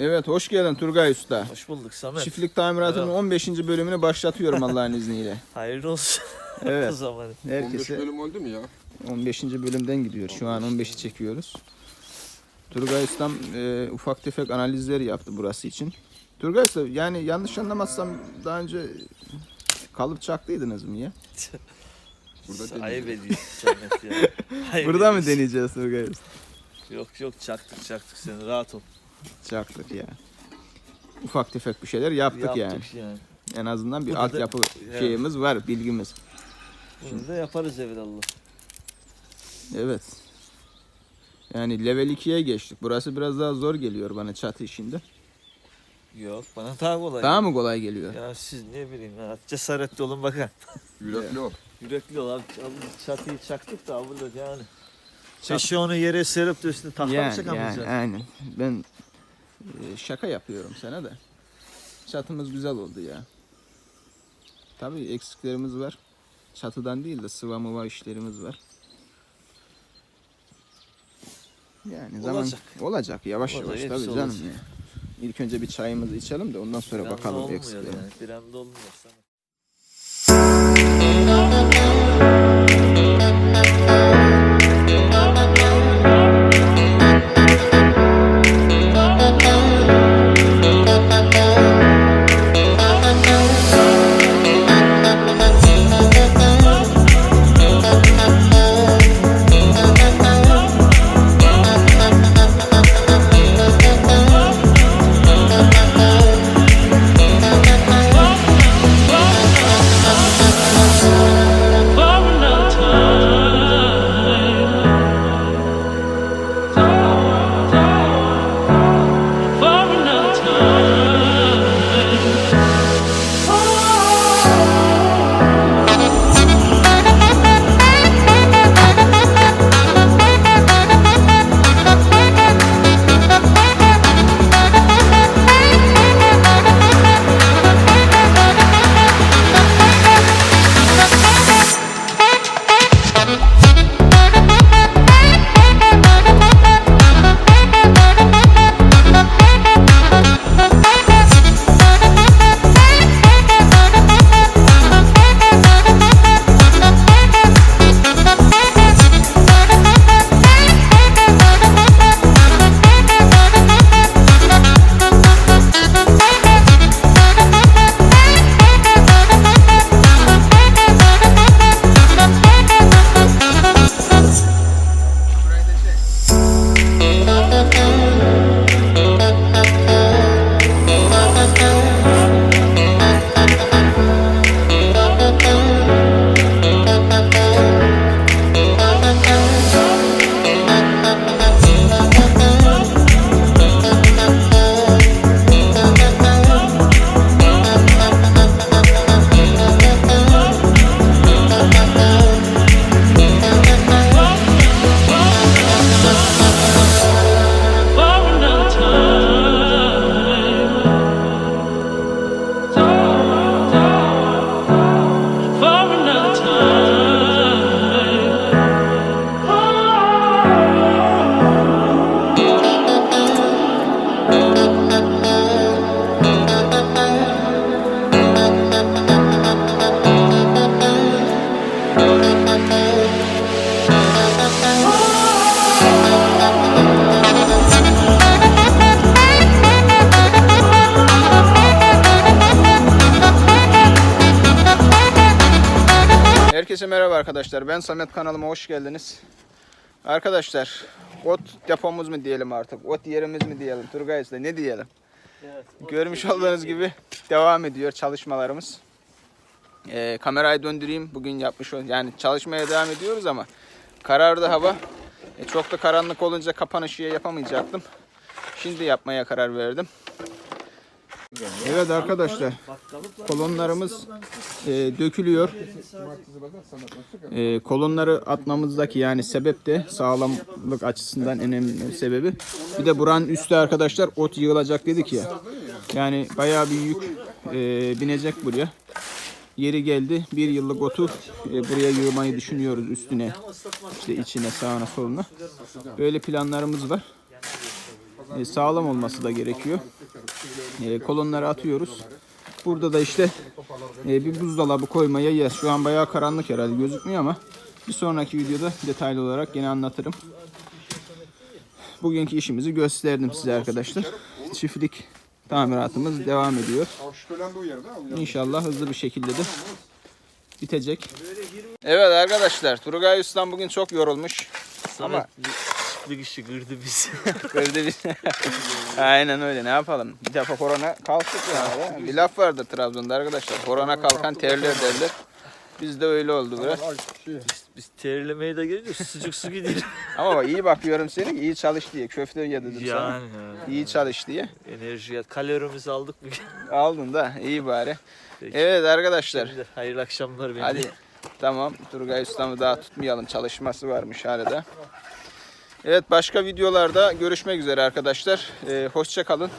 Evet hoş geldin Turgay Usta. Hoş bulduk Samet. Çiftlik tamiratının Merhaba. 15. bölümünü başlatıyorum Allah'ın izniyle. Hayırlı olsun. o Evet zaman. 15 herkese bölüm oldu mu ya? 15. bölümden gidiyor. Şu an 15'i çekiyoruz. Turgay Ustam e, ufak tefek analizler yaptı burası için. Turgay Usta yani yanlış anlamazsam daha önce kalıp çaktıydınız mı ya? Burada Ayıp ediyorsun Samet ya. Ayıp Burada mı deneyeceğiz Turgay Usta? Yok yok çaktık çaktık seni rahat ol. Çaktık ya. Ufak tefek bir şeyler yaptık, yani. Yaptık yani. En azından bir Burada da- altyapı Evet. şeyimiz var, bilgimiz. Bunu da yaparız evvelallah. Evet. Yani level 2'ye geçtik. Burası biraz daha zor geliyor bana çatı işinde. Yok bana daha kolay. Daha mı kolay geliyor? Ya siz ne bileyim ya cesaretli olun bakın. Yürekli ol. Yürekli ol abi. Abi Çatıyı çaktık da burada yani. Keşke onu yere serip de üstüne tahta mı Yani, çakamayacağız? yani aynen. Ben şaka yapıyorum sana da. Çatımız güzel oldu ya. Tabii eksiklerimiz var. Çatıdan değil de sıva mıva işlerimiz var. Yani zaman Olacak. olacak yavaş Olacak, yavaş tabii canım olacak. ya. İlk önce bir çayımızı içelim de ondan sonra Bir anda bakalım eksiklerine. yani. Bir anda olmuyor Samet. Herkese merhaba arkadaşlar. Ben Samet kanalıma hoş geldiniz. Arkadaşlar ot depomuz mu diyelim artık? Ot yerimiz mi diyelim? Turgay Usta ne diyelim? Evet, Görmüş olduğunuz gibi devam ediyor çalışmalarımız. Ee, kamerayı döndüreyim. Bugün yapmış yani çalışmaya devam ediyoruz ama karardı hava. E, çok da karanlık olunca kapanışı yapamayacaktım. Şimdi yapmaya karar verdim. Evet arkadaşlar kolonlarımız e, dökülüyor. E, kolonları atmamızdaki yani sebep de sağlamlık açısından önemli sebebi. Bir de buranın üstü arkadaşlar ot yığılacak dedik ya. Yani bayağı bir yük e, binecek buraya. Yeri geldi. Bir yıllık otu e, buraya yığmayı düşünüyoruz üstüne. işte içine, sağına, soluna. Böyle planlarımız var. E, sağlam olması da gerekiyor. E, kolonları atıyoruz. Burada da işte e, bir buzdolabı koymaya yer. Şu an bayağı karanlık herhalde gözükmüyor ama bir sonraki videoda detaylı olarak yine anlatırım. Bugünkü işimizi gösterdim size arkadaşlar. Çiftlik tamiratımız devam ediyor. İnşallah hızlı bir şekilde de bitecek. Evet arkadaşlar Turgay Ustam bugün çok yorulmuş. Ama bir kişi kırdı bizi. kırdı bizi. Aynen öyle ne yapalım. Bir defa korona kalktık yani. Bir laf vardır Trabzon'da arkadaşlar. Korona kalkan terler derler. Bizde öyle oldu biraz. Biz terlemeye de geliyoruz. Sıcak su gidiyor. Ama bak iyi bakıyorum seni iyi çalış diye. Köfte ye dedim sana. yani ya. İyi çalış diye. enerji kalorimizi aldık bugün. Aldın da iyi bari. Peki. Evet arkadaşlar. Hayırlı akşamlar benim. Hadi tamam Turgay Ustam'ı daha tutmayalım. Çalışması varmış hala Evet başka videolarda görüşmek üzere arkadaşlar. Ee, hoşça kalın.